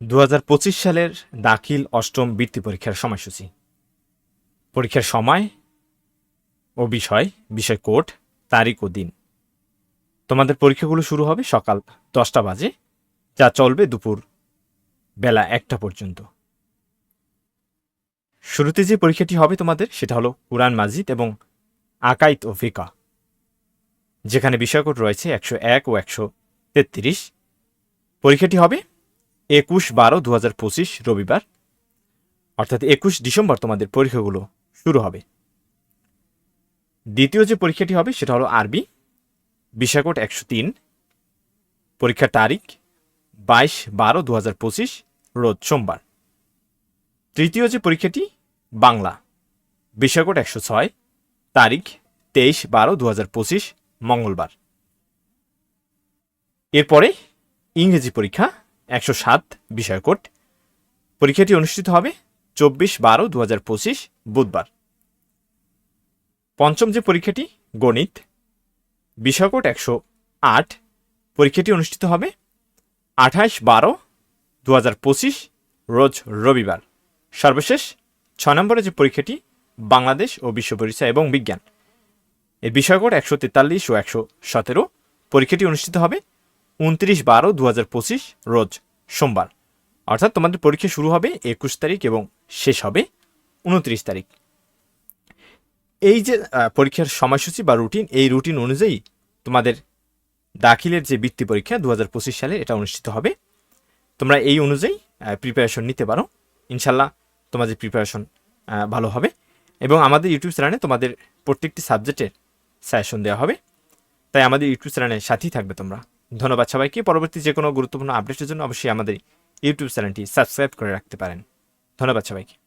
দু হাজার পঁচিশ সালের দাখিল অষ্টম বৃত্তি পরীক্ষার সময়সূচি। পরীক্ষার সময় ও বিষয় বিষয় কোড, তারিখ ও দিন। তোমাদের পরীক্ষাগুলো শুরু হবে সকাল দশটা বাজে, যা চলবে দুপুর বেলা একটা পর্যন্ত। শুরুতে যে পরীক্ষাটি হবে তোমাদের, সেটা হলো কুরআন মাজিদ এবং আকাইত ও ফিকা, যেখানে বিষয়কোড রয়েছে একশো এক ও একশো তেত্রিশ। পরীক্ষাটি হবে একুশ বারো দু রবিবার, অর্থাৎ একুশ ডিসেম্বর তোমাদের পরীক্ষাগুলো শুরু হবে। দ্বিতীয় যে পরীক্ষাটি হবে সেটা হলো আরবি বিষয়কোড একশো তিন, পরীক্ষার তারিখ বাইশ বারো দু রোজ সোমবার। তৃতীয় যে পরীক্ষাটি, বাংলা বিষয়কোড একশো ছয়, তারিখ তেইশ বারো দু মঙ্গলবার। এরপরে ইংরেজি পরীক্ষা একশো সাত বিষয়কোড পরীক্ষাটি অনুষ্ঠিত হবে চব্বিশ বারো দু হাজার পঁচিশ বুধবার। পঞ্চম যে পরীক্ষাটি, গণিত বিষয়কোড একশো আট। পরীক্ষাটি অনুষ্ঠিত হবে আঠাশ বারো দু হাজার পঁচিশ রোজ রবিবার। সর্বশেষ ছয় নম্বরের যে পরীক্ষাটি, বাংলাদেশ ও বিশ্ব পরিচয় এবং বিজ্ঞান। এর বিষয়কোড একশো তেতাল্লিশ ও একশো সতেরো। পরীক্ষাটি অনুষ্ঠিত হবে উনত্রিশ বারো দু রোজ সোমবার। অর্থাৎ তোমাদের পরীক্ষা শুরু হবে একুশ তারিখ এবং শেষ হবে উনত্রিশ তারিখ। এই যে পরীক্ষার সময়সূচি বা রুটিন, এই রুটিন অনুযায়ী তোমাদের দাখিলের যে বৃত্তি পরীক্ষা দু হাজার পঁচিশ সালে, এটা অনুষ্ঠিত হবে। তোমরা এই অনুযায়ী প্রিপারেশন নিতে পারো। ইনশাল্লাহ তোমাদের প্রিপারেশন ভালো হবে এবং আমাদের ইউটিউব চ্যানেলে তোমাদের প্রত্যেকটি সাবজেক্টের সাজেশন দেওয়া হবে। তাই আমাদের ইউটিউব চ্যানেলের সাথেই থাকবে তোমরা। ধন্যবাদ সবাইকে। পরবর্তী যে কোনো গুরুত্বপূর্ণ আপডেটের জন্য অবশ্যই আমাদের ইউটিউব চ্যানেলটি সাবস্ক্রাইব করে রাখতে পারেন। ধন্যবাদ সবাইকে।